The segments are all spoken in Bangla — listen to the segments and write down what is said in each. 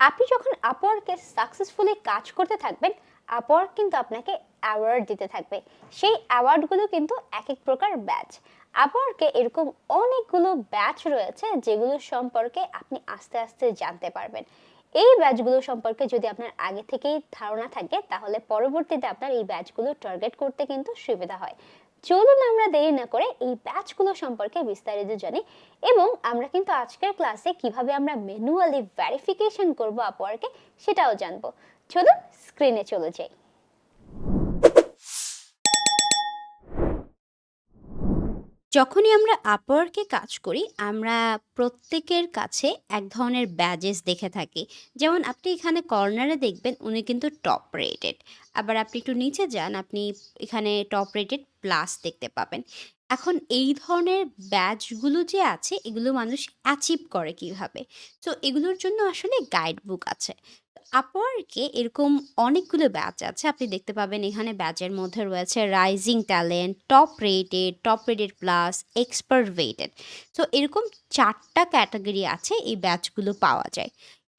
আপনি যখন আপওয়ার্কে সাকসেসফুলি কাজ করতে থাকবেন, আপওয়ার্ক কিন্তু আপনাকে অ্যাওয়ার্ড দিতে থাকবে। সেই অ্যাওয়ার্ডগুলো কিন্তু এক এক প্রকার ব্যাচ আপওয়ার্কে এরকম অনেকগুলো ব্যাচ রয়েছে যেগুলো সম্পর্কে আপনি আস্তে আস্তে জানতে পারবেন। এই ব্যাচগুলো সম্পর্কে যদি আপনার আগে থেকেই ধারণা থাকে, তাহলে পরবর্তীতে আপনার এই ব্যাচগুলো টার্গেট করতে কিন্তু সুবিধা হয়। চলুন আমরা দেরি না করে এই ব্যাচগুলো সম্পর্কে বিস্তারিত জানি এবং আমরা কিন্তু আজকের ক্লাসে কীভাবে আমরা ম্যানুয়ালি ভেরিফিকেশন করব আপওয়ার্কে সেটাও জানব। চলুন স্ক্রিনে চলে যাই। যখনই আমরা আপওয়ার্কে কাজ করি, আমরা প্রত্যেকের কাছে এক ধরনের ব্যাজেস দেখে থাকি। যেমন আপনি এখানে কর্নারে দেখবেন, উনি কিন্তু টপ রেটেড আবার আপনি একটু নিচে যান, আপনি এখানে টপ রেটেড প্লাস দেখতে পাবেন। এখন এই ধরনের ব্যাচগুলো যে আছে, এগুলো মানুষ অ্যাচিভ করে কীভাবে? তো এগুলোর জন্য আসলে গাইড বুক আছে। আপওয়ার্কে এরকম অনেকগুলো ব্যাচ আছে, আপনি দেখতে পাবেন এখানে ব্যাচের মধ্যে রয়েছে rising talent top rated top rated plus expert rated তো এরকম চারটা ক্যাটাগরি আছে, এই ব্যাচগুলো পাওয়া যায়।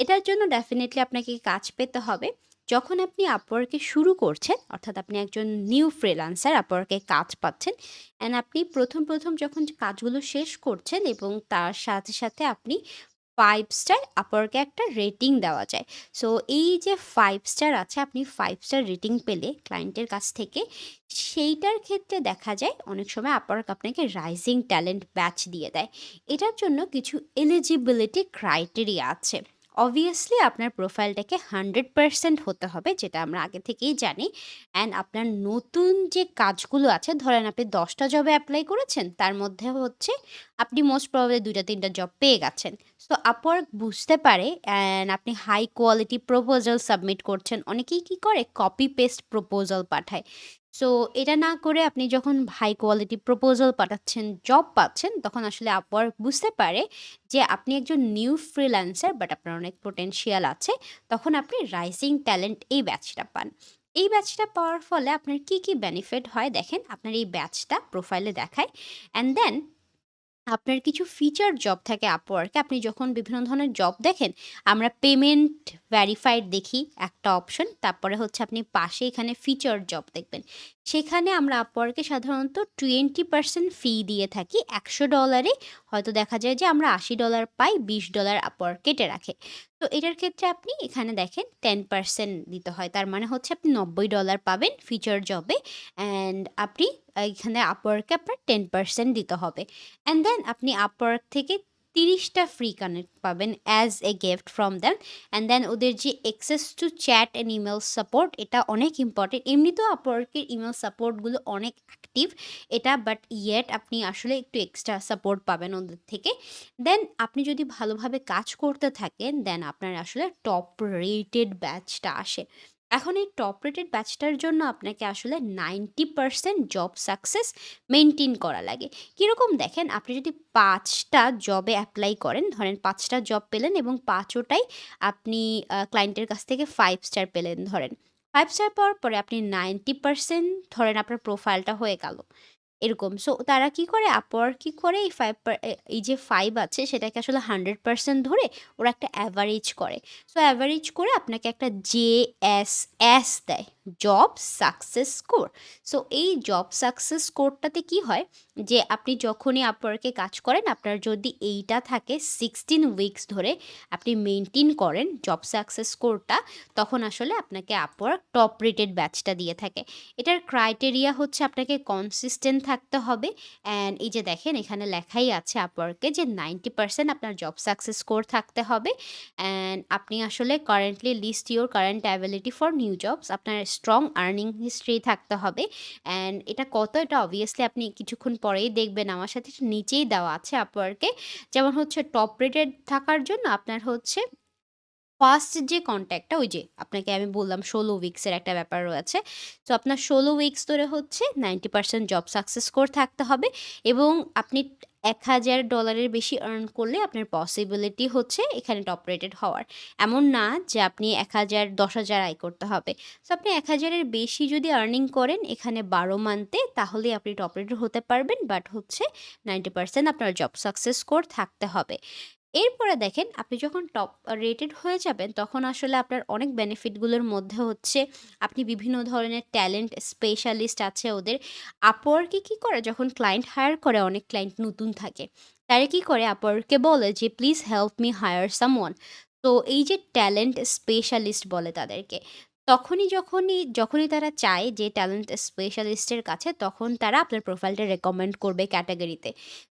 এটার জন্য ডেফিনেটলি আপনাকে কাজ পেতে হবে। যখন আপনি আপওয়ার্কে শুরু করছেন, অর্থাৎ আপনি একজন নিউ ফ্রিল্যান্সার আপওয়ার্কে কাজ পাচ্ছেন অ্যান্ড আপনি প্রথম প্রথম যখন কাজগুলো শেষ করছেন এবং তার সাথে সাথে আপনি ফাইভ স্টার আপওয়ার্কে একটা রেটিং দেওয়া যায়। সো এই যে ফাইভ স্টার আছে, আপনি ফাইভ স্টার রেটিং পেলে ক্লায়েন্টের কাছ থেকে, সেইটার ক্ষেত্রে দেখা যায়, অনেক সময় আপওয়ার্ক আপনাকে রাইজিং ট্যালেন্ট ব্যাচ দিয়ে দেয়। এটার জন্য কিছু এলিজিবিলিটি ক্রাইটেরিয়া আছে। অবভিয়াসলি আপনার প্রোফাইলটাকে হান্ড্রেড পারসেন্ট হতে হবে, যেটা আমরা আগে থেকেই জানি। অ্যান্ড আপনার নতুন যে কাজগুলো আছে, ধরেন আপনি দশটা জবে অ্যাপ্লাই করেছেন, তার মধ্যে হচ্ছে আপনি মোস্ট প্রবাবলি দুইটা, তিনটা জব পেয়ে গেছেন। সো আপওয়ার্ক বুঝতে পারে অ্যান্ড আপনি হাই কোয়ালিটি প্রপোজাল সাবমিট করছেন। অনেকেই কি করে? কপি পেস্ট প্রপোজাল পাঠায়। সো এটা না করে আপনি যখন হাই কোয়ালিটি প্রপোজাল পাঠাচ্ছেন জব পাচ্ছেন, তখন আসলে আপওয়ার্ক বুঝতে পারে যে আপনি একজন নিউ ফ্রিল্যান্সার বাট আপনার অনেক পোটেনশিয়াল আছে, তখন আপনি রাইজিং ট্যালেন্ট এই ব্যাচটা পান। এই ব্যাচটা পাওয়ার ফলে আপনার কি কি বেনিফিট হয় দেখেন, আপনার এই ব্যাচটা প্রোফাইলে দেখায়। অ্যান্ড দেন আপনার কিছু ফিচার জব থাকে আপওয়ার্কে আপনি যখন বিভিন্ন ধরনের জব দেখেন, আমরা পেমেন্ট ভ্যারিফাইড দেখি, একটা অপশন তারপরে হচ্ছে আপনি পাশে এখানে ফিচার জব দেখবেন। সেখানে আমরা আপওয়ার্কে সাধারণত টোয়েন্টি পার্সেন্ট ফি দিয়ে থাকি একশো ডলারে হয়তো দেখা যায় যে আমরা আশি ডলার পাই, বিশ ডলার আপওয়ার্ক কেটে রাখে। তো এটার ক্ষেত্রে আপনি এখানে দেখেন টেন পার্সেন্ট দিতে হয়। তার মানে হচ্ছে আপনি নব্বই ডলার পাবেন ফিচার জবে অ্যান্ড আপনি এখানে আপওয়ার্কে আপনার টেন পার্সেন্ট দিতে হবে। অ্যান্ড দেন আপনি আপওয়ার্ক থেকে তিরিশটা ফ্রি কানেক্ট পাবেন as a gift from them and then ওদের যে access to chat and email support এটা অনেক ইম্পর্টেন্ট এমনিতেও আপওয়ার্কের ইমেল সাপোর্টগুলো অনেক অ্যাক্টিভ এটা বাট ইয়েট আপনি আসলে একটু এক্সট্রা সাপোর্ট পাবেন ওদের থেকে. দেন আপনি যদি ভালোভাবে কাজ করতে থাকেন দেন আপনার আসলে টপ রেটেড ব্যাচটা আসে। এখন এই টপ রেটেড ব্যাচটার জন্য আপনাকে আসলে ninety percent job success maintain করা লাগে। কীরকম দেখেন, আপনি যদি পাঁচটা জবে অ্যাপ্লাই করেন, ধরেন পাঁচটা জব পেলেন এবং পাঁচটাই আপনি ক্লায়েন্টের কাছ থেকে ফাইভ স্টার পেলেন, ধরেন। ফাইভ স্টার পাওয়ার পরে আপনি নাইনটি পারসেন্ট ধরেন আপনার প্রোফাইলটা হয়ে গেল। এরকম। সো তারা কি করে? আপওয়ার্ক কি করে? এই ফাইভ এই যে ফাইভ আছে, সেটাকে আসলে হান্ড্রেড পার্সেন্ট ধরে ওরা একটা অ্যাভারেজ করে। সো অ্যাভারেজ করে আপনাকে একটা জে এস এস দেয়। জব সাকসেস স্কোর সো এই জব সাকসেস স্কোরটাতে কি হয়? যে আপনি যখনই আপওয়ার্কে কাজ করেন, আপনার যদি এইটা থাকে সিক্সটিন উইকস ধরে আপনি মেনটেন করেন জব সাকসেস স্কোরটা তখন আসলে আপনাকে আপওয়ার্ক টপ রেটেড ব্যাচটা দিয়ে থাকে। এটার ক্রাইটেরিয়া হচ্ছে আপনাকে কনসিস্টেন্ট থাকতে হবে। অ্যান্ড এই যে দেখেন, এখানে লেখাই আছে আপওয়ার্কে যে নাইনটি পার্সেন্ট আপনার জব সাকসেস স্কোর থাকতে হবে। অ্যান্ড আপনি আসলে currently list your current ability for new jobs আপনার স্ট্রং আর্নিং হিস্ট্রি থাকতে হবে। অ্যান্ড এটা কত? এটা অবভিয়াসলি আপনি কিছুক্ষণ পরেই দেখবেন। আমার সাথে নিচেই দেওয়া আছে আপওয়ার্কে যেমন হচ্ছে টপ রেটেড থাকার জন্য আপনার হচ্ছে ফার্স্ট যে কন্ট্যাক্টটা, ওই যে আপনাকে আমি বললাম ষোলো উইক্সের একটা ব্যাপার রয়েছে। তো আপনার ষোলো উইক্স ধরে হচ্ছে ninety percent job success score থাকতে হবে এবং আপনি এক হাজার ডলারের বেশি আর্ন করলে আপনার পসিবিলিটি হচ্ছে এখানে টপ রেটেড হওয়ার। এমন না যে আপনি এক হাজার, দশ হাজার আয় করতে হবে। সো আপনি এক হাজারের বেশি যদি আর্নিং করেন এখানে বারো মান্থে তাহলে আপনি টপ রেটেড হতে পারবেন বাট হচ্ছে নাইনটি পার্সেন্ট আপনার জব সাকসেস স্কোর থাকতে হবে। এরপরে দেখেন, আপনি যখন টপ রেটেড হয়ে যাবেন, তখন আসলে আপনার অনেক বেনিফিটগুলোর মধ্যে হচ্ছে, আপনি বিভিন্ন ধরনের ট্যালেন্ট স্পেশালিস্ট আছে ওদের আপওয়ার্কে কি করে? যখন ক্লায়েন্ট হায়ার করে, অনেক ক্লায়েন্ট নতুন থাকে, তারা কি করে? আপওয়ার্ককে বলে যে please help me hire someone তো এই যে ট্যালেন্ট স্পেশালিস্ট বলে তাদেরকে তখনই যখনই যখনই তারা চায় যে ট্যালেন্ট স্পেশালিস্টের কাছে, তখন তারা আপনার প্রোফাইলটা রেকমেন্ড করবে ক্যাটাগরিতে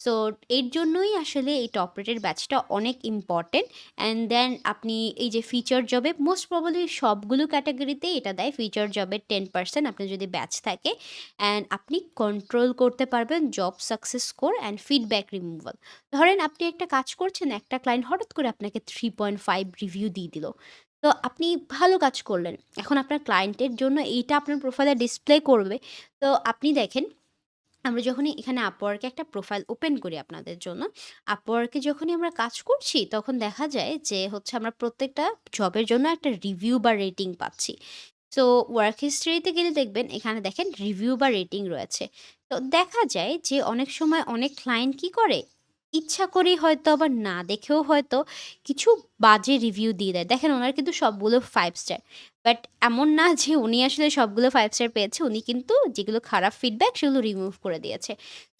সো এর জন্যই আসলে এই টপ রেটেড ব্যাচটা অনেক ইম্পর্টেন্ট অ্যান্ড দেন আপনি এই যে ফিচার জবে মোস্ট প্রবলি সবগুলো ক্যাটাগরিতে এটা দেয়। ফিচার জবের টেন পার্সেন্ট আপনার যদি ব্যাচ থাকে অ্যান্ড আপনি কন্ট্রোল করতে পারবেন job success score and feedback removal ধরেন আপনি একটা কাজ করছেন, একটা ক্লায়েন্ট হঠাৎ করে আপনাকে থ্রি পয়েন্ট ফাইভ রিভিউ দিয়ে দিল। তো আপনি ভালো কাজ করলেন। এখন আপনার ক্লায়েন্টের জন্য এইটা আপনার প্রোফাইলে ডিসপ্লে করবে। তো আপনি দেখেন, আমরা যখনই এখানে আপওয়ার্কে একটা প্রোফাইল ওপেন করি আপনাদের জন্য আপওয়ার্কে যখনই আমরা কাজ করছি, তখন দেখা যায় যে হচ্ছে আমরা প্রত্যেকটা জবের জন্য একটা রিভিউ বা রেটিং পাচ্ছি। সো ওয়ার্ক হিস্ট্রিতে গেলে দেখবেন, এখানে দেখেন রিভিউ বা রেটিং রয়েছে। তো দেখা যায় যে অনেক সময় অনেক ক্লায়েন্ট কি করে? ইচ্ছা করেই হয়তো আবার না দেখেও হয়তো কিছু বাজে রিভিউ দিয়ে দেয়। দেখেন ওনার কিন্তু সবগুলো ফাইভ স্টার বাট এমন না যে উনি আসলে সবগুলো ফাইভ স্টার পেয়েছে, উনি কিন্তু যেগুলো খারাপ ফিডব্যাক সেগুলো রিমুভ করে দিয়েছে।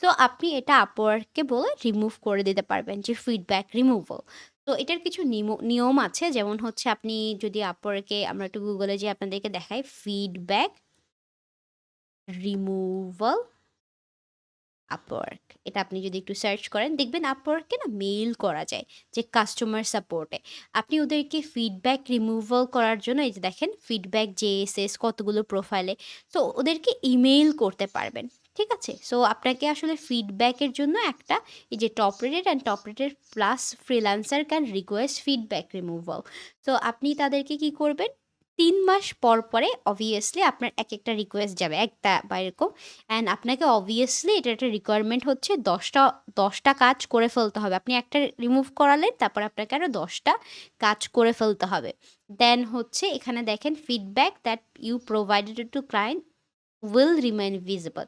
তো আপনি এটা আপওয়ার্ককে বলে রিমুভ করে দিতে পারবেন যে ফিডব্যাক রিমুভাল তো এটার কিছু নিয়ম আছে, যেমন হচ্ছে আপনি যদি আপওয়ার্কে আমরা একটু গুগলে যে আপনাদেরকে দেখাই ফিডব্যাক রিমুভাল আপওয়ার্ক এটা আপনি যদি একটু সার্চ করেন, দেখবেন আপওয়ার্ককে না মেইল করা যায় যে কাস্টমার সাপোর্টে আপনি ওদেরকে ফিডব্যাক রিমুভাল করার জন্য এই যে দেখেন ফিডব্যাক জেএসএস কতগুলো প্রোফাইলে তো ওদেরকে ইমেইল করতে পারবেন, ঠিক আছে? সো আপনাকে আসলে ফিডব্যাকের জন্য একটা এই যে top rated and top rated plus freelancer can request feedback removal তো আপনি তাদেরকে কি করবেন? তিন মাস পর পরে অবভিয়াসলি আপনার এক একটা রিকোয়েস্ট যাবে, একটা বা এরকম। অ্যান্ড আপনাকে অবভিয়াসলি এটা একটা রিকোয়ারমেন্ট হচ্ছে দশটা দশটা কাজ করে ফেলতে হবে। আপনি একটা রিমুভ করালেন, তারপর আপনাকে আরও দশটা কাজ করে ফেলতে হবে। দেন হচ্ছে এখানে দেখেন feedback that you provided to client will remain visible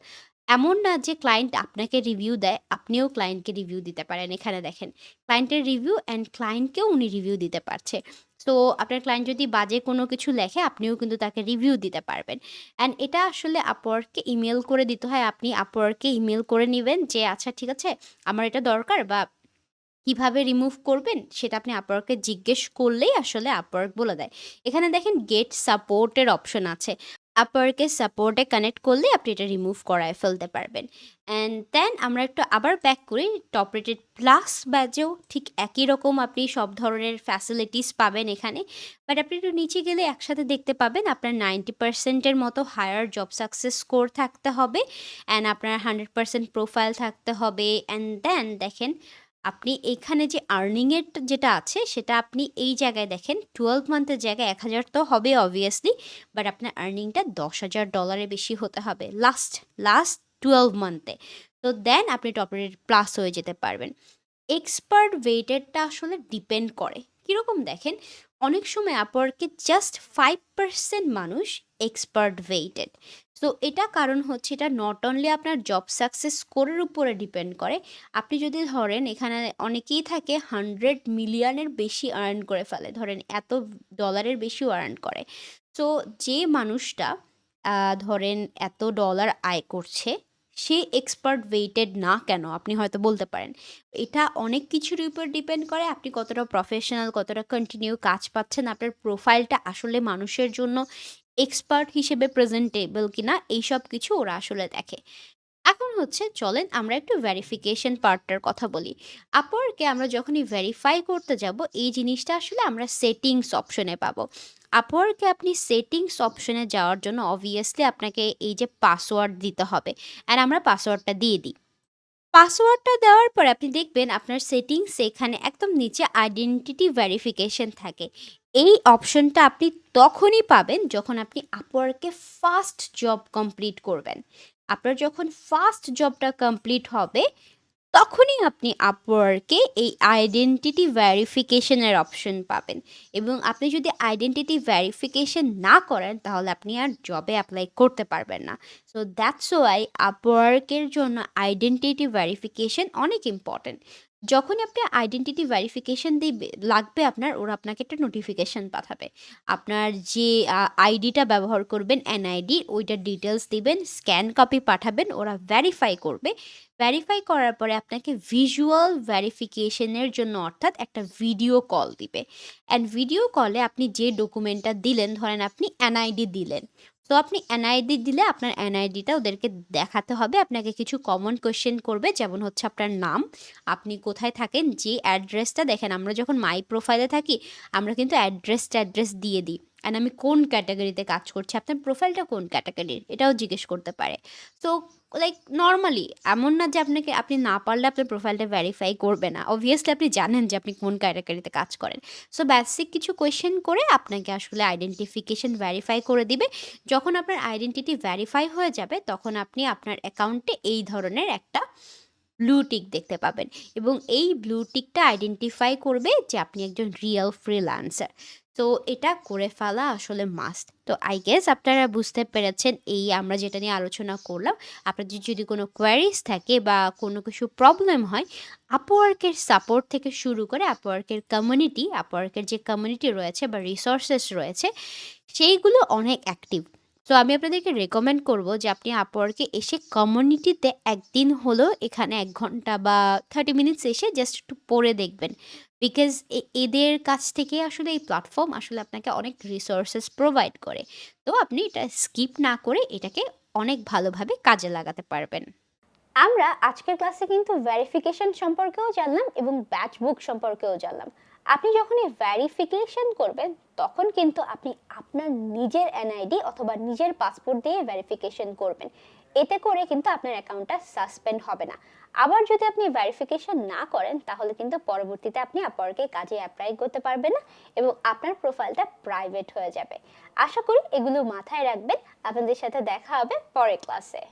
এমন না যে ক্লায়েন্ট আপনাকে রিভিউ দেয়, আপনিও ক্লায়েন্টকে রিভিউ দিতে পারেন। এখানে দেখেন ক্লায়েন্টের রিভিউ অ্যান্ড ক্লায়েন্টকেও উনি রিভিউ দিতে পারছে। সো আপনার ক্লায়েন্ট যদি বাজে কোনো কিছু লেখে, আপনিও কিন্তু তাকে রিভিউ দিতে পারবেন। অ্যান্ড এটা আসলে আপওয়ার্ককে ইমেল করে দিতে হয়। আপনি আপওয়ার্ককে ইমেল করে নেবেন যে আচ্ছা ঠিক আছে, আমার এটা দরকার বা কীভাবে রিমুভ করবেন? সেটা আপনি আপওয়ার্ককে জিজ্ঞেস করলেই আসলে আপওয়ার্ক বলে দেয়। এখানে দেখেন গেট সাপোর্টের অপশন আছে। আপওয়ার্কের সাপোর্টে কানেক্ট করলে আপনি এটা রিমুভ করায় ফেলতে পারবেন। অ্যান্ড দেন আমরা একটু আবার ব্যাক করি টপ রেটেড প্লাস ব্যাচেও ঠিক একই রকম আপনি সব ধরনের ফ্যাসিলিটিস পাবেন এখানে। বাট আপনি একটু নিচে গেলে একসাথে দেখতে পাবেন আপনার নাইনটি পার্সেন্টের মতো হায়ার জব সাকসেস স্কোর থাকতে হবে। অ্যান্ড আপনার হান্ড্রেড পার্সেন্ট প্রোফাইল থাকতে হবে। অ্যান্ড দেন দেখেন আপনি এখানে যে আর্নিংয়ের যেটা আছে, সেটা আপনি এই জায়গায় দেখেন টুয়েলভ মান্থের জায়গায় এক হাজার তো হবে অবভিয়াসলি বাট আপনার আর্নিংটা দশ হাজার ডলারের বেশি হতে হবে লাস্ট লাস্ট টুয়েলভ মান্থে তো দেন আপনি টপ রেট প্লাস হয়ে যেতে পারবেন। এক্সপার্ট ওয়েটেডটা আসলে ডিপেন্ড করে। কীরকম দেখেন, অনেক সময় আপওয়ার্কে জাস্ট ফাইভ পার্সেন্ট মানুষ এক্সপার্ট ওয়েটেড সো এটা কারণ হচ্ছে এটা নট অনলি আপনার জব সাকসেস স্কোরের উপরে ডিপেন্ড করে, আপনি যদি ধরেন এখানে অনেকেই থাকে হান্ড্রেড মিলিয়নের বেশি আর্ন করে ফেলে, ধরেন এত ডলারের বেশিও আর্ন করে। সো যে মানুষটা ধরেন এত ডলার আয় করছে, সে এক্সপার্ট ওয়েটেড না কেন, আপনি হয়তো বলতে পারেন। এটা অনেক কিছুর উপর ডিপেন্ড করে, আপনি কতটা প্রফেশনাল কতটা কন্টিনিউ কাজ পাচ্ছেন, আপনার প্রোফাইলটা আসলে মানুষের জন্য এক্সপার্ট হিসেবে প্রেজেন্টেবল কিনা এইসব কিছু ওরা আসলে দেখে। এখন হচ্ছে, চলেন আমরা একটু ভেরিফিকেশন পার্টটার কথা বলি। আপওয়ার্কে আমরা যখনই ভেরিফাই করতে যাব, এই জিনিসটা আসলে আমরা সেটিংস অপশনে পাবো। আপওয়ার্কে আপনি সেটিংস অপশনে যাওয়ার জন্য অবভিয়াসলি আপনাকে এই যে পাসওয়ার্ড দিতে হবে। আর আমরা পাসওয়ার্ডটা দিয়ে দিই। পাসওয়ার্ডটা দেওয়ার পর আপনি দেখবেন আপনার সেটিংস এখানে একদম নিচে আইডেন্টিটি ভেরিফিকেশন থাকে। এই অপশনটা আপনি তখনই পাবেন যখন আপনি আপওয়ার্কে ফার্স্ট জব কমপ্লিট করবেন। আপনার যখন ফার্স্ট জবটা কমপ্লিট হবে, তখনই আপনি আপওয়ার্কে এই আইডেন্টিটি ভেরিফিকেশনের অপশন পাবেন। এবং আপনি যদি আইডেন্টিটি ভেরিফিকেশন না করেন, তাহলে আপনি আর জবে অ্যাপ্লাই করতে পারবেন না। সো দ্যাটস ওয়াই আপওয়ার্কের জন্য আইডেন্টিটি ভেরিফিকেশন অনেক ইম্পর্টেন্ট যখনই আপনি আইডেন্টিটি ভেরিফিকেশান দিবে, লাগবে আপনার, ওরা আপনাকে একটা নোটিফিকেশন পাঠাবে। আপনার যে আইডিটা ব্যবহার করবেন এনআইডি ওইটার ডিটেলস দিবেন স্ক্যান কপি পাঠাবেন, ওরা ভেরিফাই করবে। ভেরিফাই করার পরে আপনাকে ভিজুয়াল ভেরিফিকেশনের জন্য অর্থাৎ একটা ভিডিও কল দিবে। অ্যান্ড ভিডিও কলে আপনি যে ডকুমেন্টটা দিলেন, ধরেন আপনি এনআইডি দিলেন তো আপনি এনআইডি দিলে আপনার এনআইডিটা ওদেরকে দেখাতে হবে। আপনাকে কিছু কমন কোয়েশ্চেন করবে, যেমন হচ্ছে আপনার নাম। আপনি কোথায় থাকেন, যে অ্যাড্রেসটা দেখেন, আমরা যখন মাই প্রোফাইলে থাকি, আমরা কিন্তু অ্যাড্রেস অ্যাড্রেস দিয়ে দিই। অ্যান্ড আমি কোন ক্যাটাগরিতে কাজ করছি, আপনার প্রোফাইলটা কোন ক্যাটাগরির এটাও জিজ্ঞেস করতে পারে। তো লাইক নর্মালি এমন না যে আপনাকে, আপনি না পারলে আপনার প্রোফাইলটা ভেরিফাই করবে না। অবভিয়াসলি আপনি জানেন যে আপনি কোন ক্যাটাগরিতে কাজ করেন। সো বেসিক কিছু কোয়েশ্চেন করে আপনাকে আসলে আইডেন্টিফিকেশন ভেরিফাই করে দিবে। যখন আপনার আইডেন্টিটি ভেরিফাই হয়ে যাবে, তখন আপনি আপনার অ্যাকাউন্টে এই ধরনের একটা ব্লু টিক দেখতে পাবেন। এবং এই ব্লু টিকটা আইডেন্টিফাই করবে যে আপনি একজন রিয়েল ফ্রিল্যান্সার তো এটা করে ফেলা আসলে মাস্ট তো আই গেস আপনারা বুঝতে পেরেছেন এই আমরা যেটা নিয়ে আলোচনা করলাম। আপনাদের যদি কোনো কোয়ারিজ থাকে বা কোনো কিছু প্রবলেম হয় আপওয়ার্কের সাপোর্ট থেকে শুরু করে আপওয়ার্কের কমিউনিটি আপওয়ার্কের যে কমিউনিটি রয়েছে বা রিসোর্সেস রয়েছে, সেইগুলো অনেক অ্যাক্টিভ তো আমি আপনাদেরকে রেকমেন্ড করব যে আপনি আপওয়ার্কে এসে কমিউনিটিতে একদিন হলেও এখানে এক ঘণ্টা বা থার্টি মিনিটস এসে জাস্ট একটু পড়ে দেখবেন। বিকজ এদের কাছ থেকে আসলে এই প্ল্যাটফর্ম আসলে আপনাকে অনেক রিসোর্সেস প্রোভাইড করে। তো আপনি এটা স্কিপ না করে এটাকে অনেক ভালোভাবে কাজে লাগাতে পারবেন। আমরা আজকের ক্লাসে কিন্তু ভেরিফিকেশন সম্পর্কেও জানলাম এবং ব্যাচ বুক সম্পর্কেও জানলাম। আপনি যখন এই ভেরিফিকেশন করবেন, তখন কিন্তু আপনি আপনার নিজের এনআইডি অথবা নিজের পাসপোর্ট দিয়ে ভেরিফিকেশন করবেন। এতে করে কিন্তু আপনার অ্যাকাউন্টটা সাসপেন্ড হবে না। আবার যদি আপনি ভেরিফিকেশন না করেন, তাহলে কিন্তু পরবর্তীতে আপনি আপওয়ার্কে কাজে অ্যাপ্লাই করতে পারবেন না এবং আপনার প্রোফাইলটা প্রাইভেট হয়ে যাবে। আশা করি এগুলো মাথায় রাখবেন। আপনাদের সাথে দেখা হবে পরের ক্লাসে